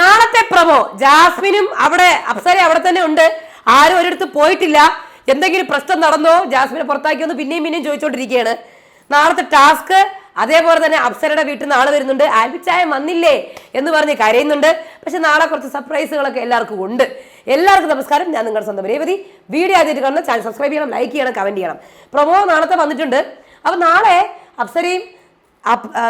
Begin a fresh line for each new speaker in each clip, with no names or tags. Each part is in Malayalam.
നാളത്തെ പ്രമോ. ജാസ്മിനും അവിടെ അപ്സര അവിടെ തന്നെ ഉണ്ട്. ആരും ഒരിടത്ത് പോയിട്ടില്ല. എന്തെങ്കിലും പ്രശ്നം നടന്നോ? ജാസ്മിനെ പുറത്താക്കിയൊന്ന് പിന്നെയും പിന്നെയും ചോദിച്ചോണ്ടിരിക്കുകയാണ്. നാളത്തെ ടാസ്ക് അതേപോലെ തന്നെ അപ്സരയുടെ വീട്ടിൽ നിന്ന് ആൾ വരുന്നുണ്ട്. ആൽപിച്ചായ വന്നില്ലേ എന്ന് പറഞ്ഞ് കരയുന്നുണ്ട്. പക്ഷെ നാളെ കുറച്ച് സർപ്രൈസുകളൊക്കെ എല്ലാവർക്കും ഉണ്ട്. എല്ലാവർക്കും നമസ്കാരം. ഞാൻ നിങ്ങളുടെ സ്വന്തം രേവതി. വീഡിയോ ആദ്യമായിട്ട് കാണുന്ന ചാനൽ സബ്സ്ക്രൈബ് ചെയ്യണം ലൈക്ക് ചെയ്യണം കമന്റ് ചെയ്യണം. പ്രൊമോ നാളത്തെ വന്നിട്ടുണ്ട്. അപ്പൊ നാളെ അപ്സരയും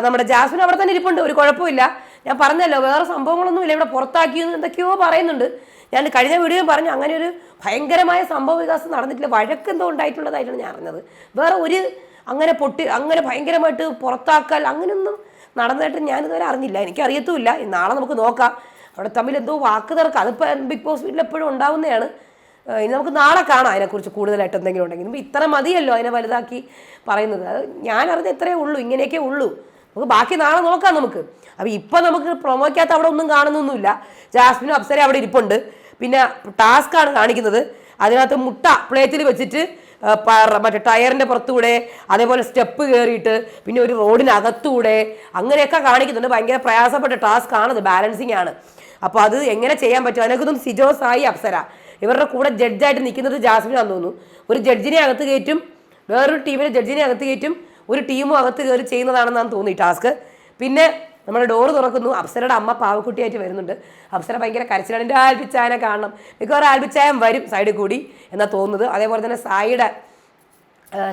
നമ്മുടെ ജാസ്മിൻ അവിടെ തന്നെ ഇരിപ്പുണ്ട്. ഒരു കുഴപ്പമില്ല. ഞാൻ പറഞ്ഞല്ലോ വേറെ സംഭവങ്ങളൊന്നുമില്ല ഇവിടെ പുറത്താക്കിയെന്ന് എന്തൊക്കെയോ പറയുന്നുണ്ട്. ഞാൻ കഴിഞ്ഞ വീഡിയോയും പറഞ്ഞു അങ്ങനെ ഒരു ഭയങ്കരമായ സംഭവ വികാസം നടന്നിട്ടില്ല. വഴക്കെന്തോ ഉണ്ടായിട്ടുള്ളതായിട്ടാണ് ഞാൻ അറിഞ്ഞത്. വേറെ ഒരു അങ്ങനെ പൊട്ടി അങ്ങനെ ഭയങ്കരമായിട്ട് പുറത്താക്കൽ അങ്ങനെയൊന്നും നടന്നതായിട്ട് ഞാനിതുവരെ അറിഞ്ഞില്ല. എനിക്കറിയത്തുമില്ല നാളെ നമുക്ക് നോക്കാം. അവിടെ തമ്മിൽ എന്തോ വാക്ക് തർക്കം. അതിപ്പോൾ ബിഗ് ബോസ് വീട്ടിൽ എപ്പോഴും ഉണ്ടാവുന്നതാണ്. ഇനി നമുക്ക് നാളെ കാണാം അതിനെക്കുറിച്ച് കൂടുതലായിട്ട് എന്തെങ്കിലും ഉണ്ടെങ്കിൽ. ഇത്ര മതിയല്ലോ അതിനെ വലുതാക്കി പറയുന്നത്. അത് ഞാൻ അറിഞ്ഞ ഇത്രയേ ഉള്ളൂ. ഇങ്ങനെയൊക്കെ ഉള്ളൂ. നമുക്ക് ബാക്കി നാളെ നോക്കാം നമുക്ക്. അപ്പം ഇപ്പം നമുക്ക് പ്രൊമോയ്ക്കകത്ത് അവിടെ ഒന്നും കാണുന്നൊന്നുമില്ല. ജാസ്മിനും അപ്സര അവിടെ ഇരിപ്പുണ്ട്. പിന്നെ ടാസ്ക് ആണ് കാണിക്കുന്നത്. അതിനകത്ത് മുട്ട പ്ലേറ്റിൽ വെച്ചിട്ട് മറ്റേ ടയറിന്റെ പുറത്തുകൂടെ അതേപോലെ സ്റ്റെപ്പ് കയറിയിട്ട് പിന്നെ ഒരു റോഡിനകത്തൂടെ അങ്ങനെയൊക്കെ കാണിക്കുന്നുണ്ട്. ഭയങ്കര പ്രയാസപ്പെട്ട ടാസ്ക് ആണത് ബാലൻസിങ് ആണ്. അപ്പോൾ അത് എങ്ങനെ ചെയ്യാൻ പറ്റും? അതിനൊക്കെ സിജോ സായി അപ്സര. ഇവരുടെ കൂടെ ജഡ്ജായിട്ട് നിൽക്കുന്നത് ജാസ്മിനാന്ന് തോന്നുന്നു. ഒരു ജഡ്ജിനെ അകത്ത് കയറ്റും വേറൊരു ടീമിനെ ജഡ്ജിനെ അകത്ത് കയറ്റും ഒരു ടീമും അകത്ത് കയറി ചെയ്യുന്നതാണെന്നാണ് തോന്നി ടാസ്ക് പിന്നെ നമ്മൾ ഡോറ് തുറക്കുന്നു. അപ്സരയുടെ അമ്മ പാവക്കുട്ടിയായിട്ട് വരുന്നുണ്ട്. അപ്സര ഭയങ്കര കരച്ചിലാണ്. എന്റെ ആൽബിച്ചായനെ കാണണം. മിക്കവാറും ആൽബിച്ചായം വരും സൈഡിൽ കൂടി എന്നാണ് തോന്നുന്നത്. അതേപോലെ തന്നെ സായിയുടെ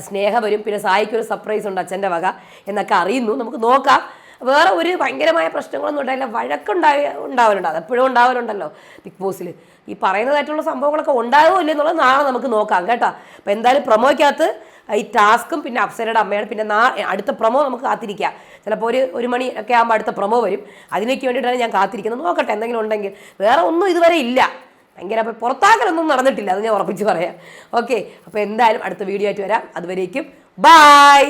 സ്നേഹം വരും. പിന്നെ സായിക്ക് ഒരു സർപ്രൈസ് ഉണ്ട് അച്ഛന്റെ വക എന്നൊക്കെ അറിയുന്നു. നമുക്ക് നോക്കാം. വേറെ ഒരു ഭയങ്കരമായ പ്രശ്നങ്ങളൊന്നും ഉണ്ടായില്ല. വഴക്കുണ്ടായ ഉണ്ടാവലുണ്ട്. അത് എപ്പോഴും ഉണ്ടാവലുണ്ടല്ലോ ബിഗ് ബോസിൽ. ഈ പറയുന്നതായിട്ടുള്ള സംഭവങ്ങളൊക്കെ ഉണ്ടാകുമോ ഇല്ലെന്നുള്ളത് നാളെ നമുക്ക് നോക്കാം കേട്ടോ. അപ്പോൾ എന്തായാലും പ്രൊമോയ്ക്കകത്ത് ഈ ടാസ്കും പിന്നെ അപ്സരയുടെ അമ്മയാണ്. പിന്നെ നാ അടുത്ത പ്രൊമോ നമുക്ക് കാത്തിരിക്കാം. ചിലപ്പോൾ ഒരു ഒരു മണി ഒക്കെ ആകുമ്പോൾ അടുത്ത പ്രൊമോ വരും. അതിലേക്ക് വേണ്ടിയിട്ടാണ് ഞാൻ കാത്തിരിക്കുന്നത്. നോക്കട്ടെ എന്തെങ്കിലും ഉണ്ടെങ്കിൽ. വേറെ ഒന്നും ഇതുവരെ ഇല്ല. ഭയങ്കര അപ്പോൾ പുറത്താക്കലൊന്നും നടന്നിട്ടില്ല അത് ഞാൻ ഉറപ്പിച്ച് പറയാം. ഓക്കെ അപ്പോൾ എന്തായാലും അടുത്ത വീഡിയോ ആയിട്ട് വരാം. അതുവരേക്കും ബായ്